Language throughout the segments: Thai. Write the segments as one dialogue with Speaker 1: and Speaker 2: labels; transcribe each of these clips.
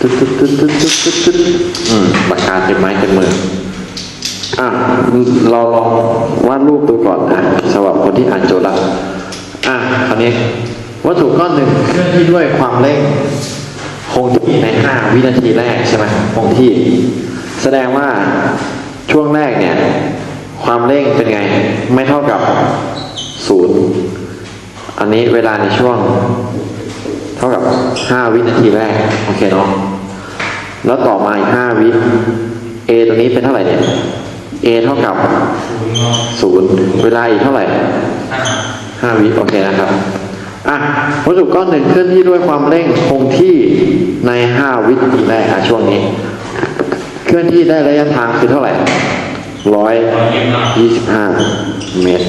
Speaker 1: ตึ๊ดตึ๊ดตึ๊ดตึ๊ดตึ๊ดตึ๊ดตึ๊ดอืมปากกาเต็มไม้เต็มมืออะเราลองวาดรูปดูก่อนนะสำหรับคนที่อ่านโจทย์ละอะคราวนี้วัตถุก้อนหนึ่งเคลื่อนที่ด้วยความเร่งคงที่ใน 5 วินาทีแรกใช่ไหมคงที่ แสดงว่าช่วงแรกเนี่ย ความเร่งเป็นไง ไม่เท่ากับศูนย์อันนี้เวลาในช่วง เท่ากับ5วินาทีแรก โอเคเนาะแล้วต่อมาอีก5วิ A ตัวนี้เป็นเท่าไหร่เนี่ย A เท่ากับ
Speaker 2: ศูนย์เนาะ
Speaker 1: 0เวลาอีกเท่าไหร่
Speaker 2: ห้า
Speaker 1: 5วิโอเคนะครับ อะวัตถุก้อนหนึ่งเคลื่อนที่ด้วยความเร่งคงที่ใน5วินาทีแรกอะช่วงนี้ เคลื่อนที่ได้ระยะทางคือเท่าไหร่
Speaker 2: ร้อยยี่สิบห้า
Speaker 1: 125เมตร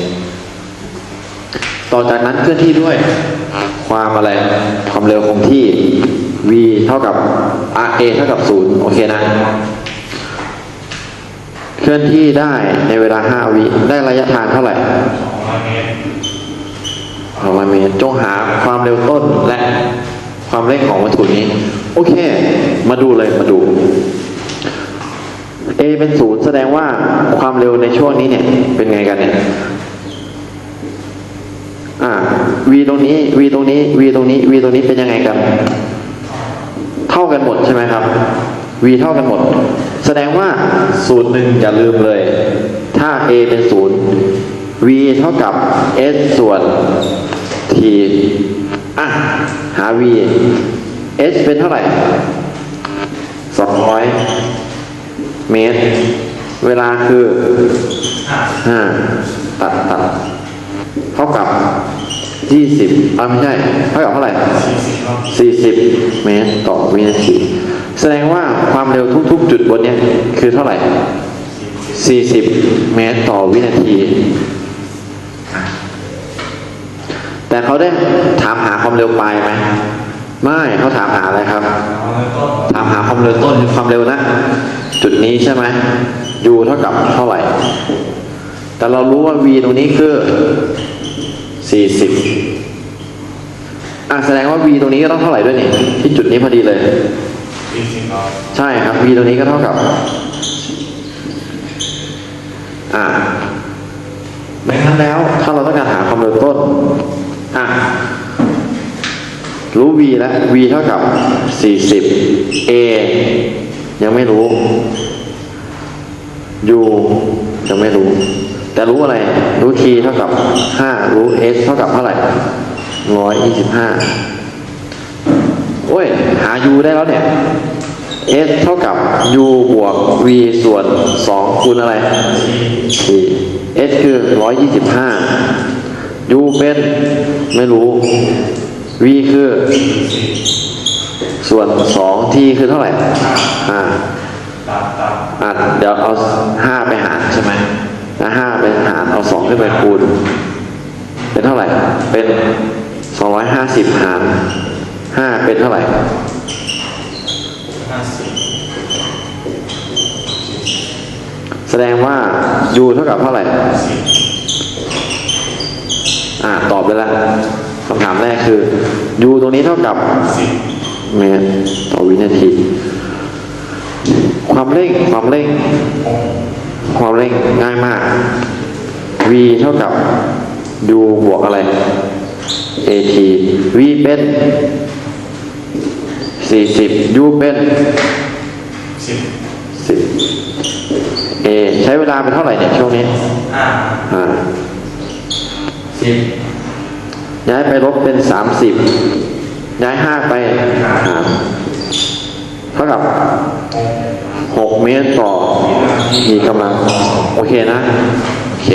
Speaker 1: ต่อจากนั้นเคลื่อนที่ด้วยความอะไร ความเร็วคงที่ v เท่ากับ r a เท่ากับ 0 โอเคนะ เคลื่อนที่ได้ในเวลา 5 วิได้ระยะทางเท่าไหร่
Speaker 2: สองร้อยเมตร
Speaker 1: 200เมตรจงหาความเร็วต้นและความเร่งของวัตถุนี้ โอเค มาดูเลยมาดู a เป็นศูนย์แสดงว่าความเร็วในช่วงนี้เนี่ย เป็นไงกันเนี่ย อ่า v ตรงนี้ v ตรงนี้ v ตรงนี้ v ตรงนี้เป็นยังไงกันเท่ากันหมดใช่ไหมครับ v เท่ากันหมด แสดงว่าสูตรหนึ่งอย่าลืมเลย ถ้า a เป็นศูนย์ v เท่ากับ s ส่วน t อะ หา v s เป็นเท่าไหร่200เมตร เวลาคือ
Speaker 2: ห้า
Speaker 1: 5ตัดตัดเท่ากับ 20อ่าไม่ใช่เท่ากับเท่าไหร่
Speaker 2: สี่สิบเม
Speaker 1: ตรต่อวินาที แสดงว่าความเร็วทุกๆ จุดบนเนี้ยคือเท่าไหร่40เมตรต่อวินาที แต่เขาได้ถามหาความเร็วปลายไหมไม่เขาถามหาอะไรครับ ถามหาความเร็วต้นคือความเร็วนะ จุดนี้ใช่ไหม u เท่ากับเท่าไหร่ แต่เรารู้ว่า v ตรงนี้คือ 40อะแสดงว่า v ตรงนี้ก็ต้องเท่าไหร่ด้วยนี่ที่จุดนี้พอดีเลย
Speaker 2: สี่สิบเนาะ
Speaker 1: ใช่ครับ v ตรงนี้ก็เท่ากับ อ่าดังนั้นแล้ว ถ้าเราต้องการหาความเร็วต้น อะ รู้ v แล้ว v เท่ากับ40 a ยังไม่รู้ u ยังไม่รู้ แต่รู้อะไร รู้ t เท่ากับ5รู้ s เท่ากับเท่าไหร่125โอ้ย หา u ได้แล้วเนี่ย s เท่ากับ u บวก v ส่วน 2 คูณอะไร 4 s คือ 125 u เป็นไม่รู้ v คือ ส่วน 2 t คือเท่าไหร่ อ่า อะเดี๋ยวเอา 5 ไปหารใช่ไหม แล้ว5ไปหารเอา2ขึ้นไปคูณ เป็นเท่าไหร่ เป็น250หาร5เป็นเท่าไหร่
Speaker 2: ห้าสิ
Speaker 1: แสดงว่า u เท่ากับเท่าไหร่ อ่า ตอบไปแล้วคำถามแรกคือ u ตรงนี้เท่ากั
Speaker 2: บ
Speaker 1: เมตรต่อวินาที ความเร่ง ความเร่ง ความเร่งง่ายมาก v เท่ากับ u บวกอะไร at v เป็น 40 u เป็น
Speaker 2: สิบ
Speaker 1: 10 a ใช้เวลาเป็นเท่าไหร่เนี่ยช่วงนี้
Speaker 2: ห้า
Speaker 1: อ่า
Speaker 2: สิบ
Speaker 1: ย้ายไปลบเป็น30ย้าย5ไปหารเท่ากับ 6 เมตรต่อมีกำลัง โอเคนะ โอเค